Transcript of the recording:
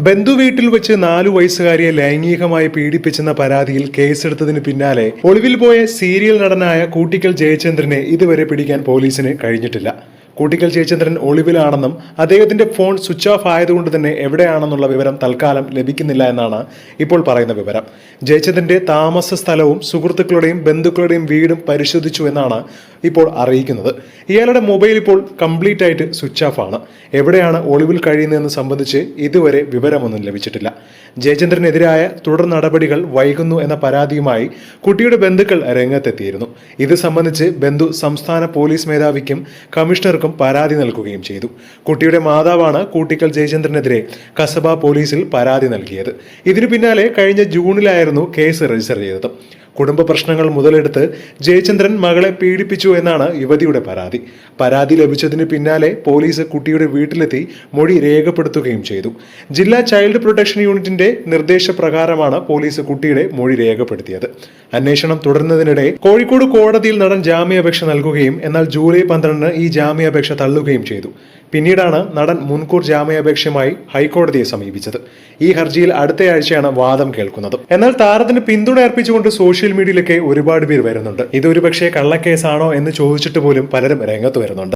ബന്ധുവീട്ടിൽ വെച്ച് നാലു വയസ്സുകാരിയെ ലൈംഗികമായി പീഡിപ്പിച്ചെന്ന പരാതിയിൽ കേസെടുത്തതിന് പിന്നാലെ ഒളിവിൽ പോയ സീരിയൽ നടനായ കൂട്ടിക്കൽ ജയചന്ദ്രനെ ഇതുവരെ പിടിക്കാൻ പോലീസിന് കഴിഞ്ഞിട്ടില്ല. കൂട്ടിക്കൽ ജയചന്ദ്രൻ ഒളിവിലാണെന്നും അദ്ദേഹത്തിന്റെ ഫോൺ സ്വിച്ച് ഓഫ് ആയതുകൊണ്ട് തന്നെ എവിടെയാണെന്നുള്ള വിവരം തൽക്കാലം ലഭിക്കുന്നില്ല എന്നാണ് ഇപ്പോൾ പറയുന്ന വിവരം. ജയചന്ദ്രന്റെ താമസ സ്ഥലവും സുഹൃത്തുക്കളുടെയും ബന്ധുക്കളുടെയും വീടും പരിശോധിച്ചു എന്നാണ് ഇപ്പോൾ അറിയിക്കുന്നത്. ഇയാളുടെ മൊബൈൽ ഇപ്പോൾ കംപ്ലീറ്റ് ആയിട്ട് സ്വിച്ച് ഓഫ് ആണ്. എവിടെയാണ് ഒളിവിൽ കഴിയുന്നതെന്ന് സംബന്ധിച്ച് ഇതുവരെ വിവരമൊന്നും ലഭിച്ചിട്ടില്ല. ജയചന്ദ്രനെതിരായ തുടർ നടപടികൾ വൈകുന്നു എന്ന പരാതിയുമായി കുട്ടിയുടെ ബന്ധുക്കൾ രംഗത്തെത്തിയിരുന്നു. ഇത് സംബന്ധിച്ച് ബന്ധു സംസ്ഥാന പോലീസ് മേധാവിക്കും കമ്മീഷണർക്കും പരാതി നൽകുകയും ചെയ്തു. കുട്ടിയുടെ മാതാവാണ് കൂട്ടിക്കൽ ജയചന്ദ്രനെതിരെ കസബ പോലീസിൽ പരാതി നൽകിയത്. ഇതിനു പിന്നാലെ കഴിഞ്ഞ ജൂണിലായിരുന്നു കേസ് രജിസ്റ്റർ ചെയ്തത്. കുടുംബ പ്രശ്നങ്ങൾ മുതലെടുത്ത് ജയചന്ദ്രൻ മകളെ പീഡിപ്പിച്ചു എന്നാണ് യുവതിയുടെ പരാതി. പരാതി ലഭിച്ചതിന് പിന്നാലെ പോലീസ് കുട്ടിയുടെ വീട്ടിലെത്തി മൊഴി രേഖപ്പെടുത്തുകയും ചെയ്തു. ജില്ലാ ചൈൽഡ് പ്രൊട്ടക്ഷൻ യൂണിറ്റിന്റെ നിർദ്ദേശപ്രകാരമാണ് പോലീസ് കുട്ടിയുടെ മൊഴി രേഖപ്പെടുത്തിയത്. അന്വേഷണം തുടരുന്നതിനിടെ കോഴിക്കോട് കോടതിയിൽ നടൻ ജാമ്യാപേക്ഷ നൽകുകയും എന്നാൽ ജൂലൈ പന്ത്രണ്ടിന് ഈ ജാമ്യാപേക്ഷ തള്ളുകയും ചെയ്തു. പിന്നീടാണ് നടൻ മുൻകൂർ ജാമ്യാപേക്ഷയുമായി ഹൈക്കോടതിയെ സമീപിച്ചത്. ഈ ഹർജിയിൽ അടുത്തയാഴ്ചയാണ് വാദം കേൾക്കുന്നത്. എന്നാൽ താരത്തിന് പിന്തുണ അർപ്പിച്ചുകൊണ്ട് സോഷ്യൽ മീഡിയയിലൊക്കെ ഒരുപാട് പേര് വരുന്നുണ്ട്. ഇതൊരു പക്ഷേ കള്ളക്കേസാണോ എന്ന് ചോദിച്ചിട്ട് പോലും പലരും രംഗത്ത് വരുന്നുണ്ട്.